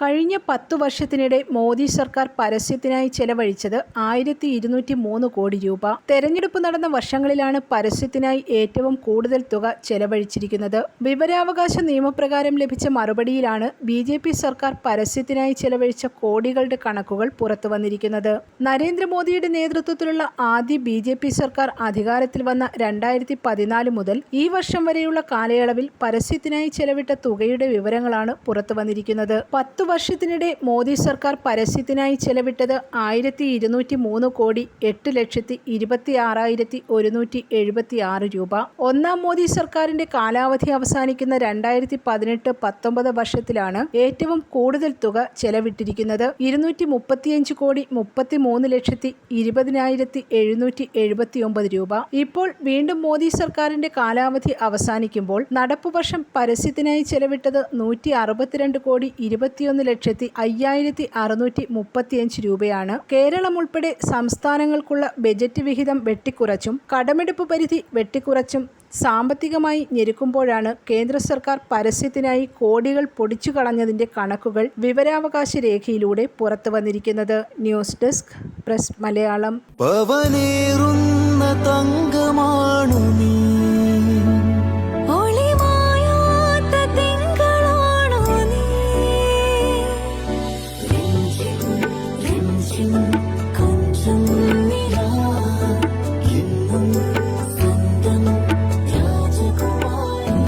കഴിഞ്ഞ പത്തു വർഷത്തിനിടെ മോദി സർക്കാർ പരസ്യത്തിനായി ചെലവഴിച്ചത് ആയിരത്തി ഇരുന്നൂറ്റി മൂന്ന് കോടി രൂപ. തെരഞ്ഞെടുപ്പ് നടന്ന വർഷങ്ങളിലാണ് പരസ്യത്തിനായി ഏറ്റവും കൂടുതൽ തുക ചെലവഴിച്ചിരിക്കുന്നത്. വിവരാവകാശ നിയമപ്രകാരം ലഭിച്ച മറുപടിയിലാണ് ബി ജെ പി സർക്കാർ പരസ്യത്തിനായി ചെലവഴിച്ച കോടികളുടെ കണക്കുകൾ പുറത്തു വന്നിരിക്കുന്നത്. നരേന്ദ്രമോദിയുടെ നേതൃത്വത്തിലുള്ള ആദ്യ ബി ജെ പി സർക്കാർ അധികാരത്തിൽ വന്ന രണ്ടായിരത്തി പതിനാല് മുതൽ ഈ വർഷം വരെയുള്ള കാലയളവിൽ പരസ്യത്തിനായി ചെലവിട്ട തുകയുടെ വിവരങ്ങളാണ് പുറത്തു വന്നിരിക്കുന്നത്. പത്തു വർഷത്തിനിടെ മോദി സർക്കാർ പരസ്യത്തിനായി ചെലവിട്ടത് ആയിരത്തി ഇരുന്നൂറ്റി മൂന്ന് കോടി എട്ട് ലക്ഷത്തി ഇരുപത്തി ആറായിരത്തി ഒരുന്നൂറ്റി എഴുപത്തി ആറ് രൂപ. ഒന്നാം മോദി സർക്കാരിന്റെ കാലാവധി അവസാനിക്കുന്ന രണ്ടായിരത്തി പതിനെട്ട് പത്തൊമ്പത് വർഷത്തിലാണ് ഏറ്റവും കൂടുതൽ തുക ചെലവിട്ടിരിക്കുന്നത്. ഇരുന്നൂറ്റി മുപ്പത്തിയഞ്ച് കോടി മുപ്പത്തി മൂന്ന് ലക്ഷത്തി ഇരുപതിനായിരത്തി എഴുന്നൂറ്റി എഴുപത്തി ഒമ്പത് രൂപ. ഇപ്പോൾ വീണ്ടും മോദി സർക്കാരിന്റെ കാലാവധി അവസാനിക്കുമ്പോൾ നടപ്പു വർഷം പരസ്യത്തിനായി ചെലവിട്ടത് നൂറ്റി അറുപത്തിരണ്ട് കോടി ഇരുപത്തിയൊന്ന് ലക്ഷത്തി അയ്യായിരത്തി അറുന്നൂറ്റി മുപ്പത്തിയഞ്ച് രൂപയാണ്. കേരളം ഉൾപ്പെടെ സംസ്ഥാനങ്ങൾക്കുള്ള ബജറ്റ് വിഹിതം വെട്ടിക്കുറച്ചും കടമെടുപ്പ് പരിധി വെട്ടിക്കുറച്ചും സാമ്പത്തികമായി ഞെരുക്കുമ്പോഴാണ് കേന്ദ്ര സർക്കാർ പരസ്യത്തിനായി കോടികൾ പൊടിച്ചു കളഞ്ഞതിന്റെ കണക്കുകൾ വിവരാവകാശ രേഖയിലൂടെ പുറത്തു വന്നിരിക്കുന്നത്. News desk press Malayalam. രാജകുമാരി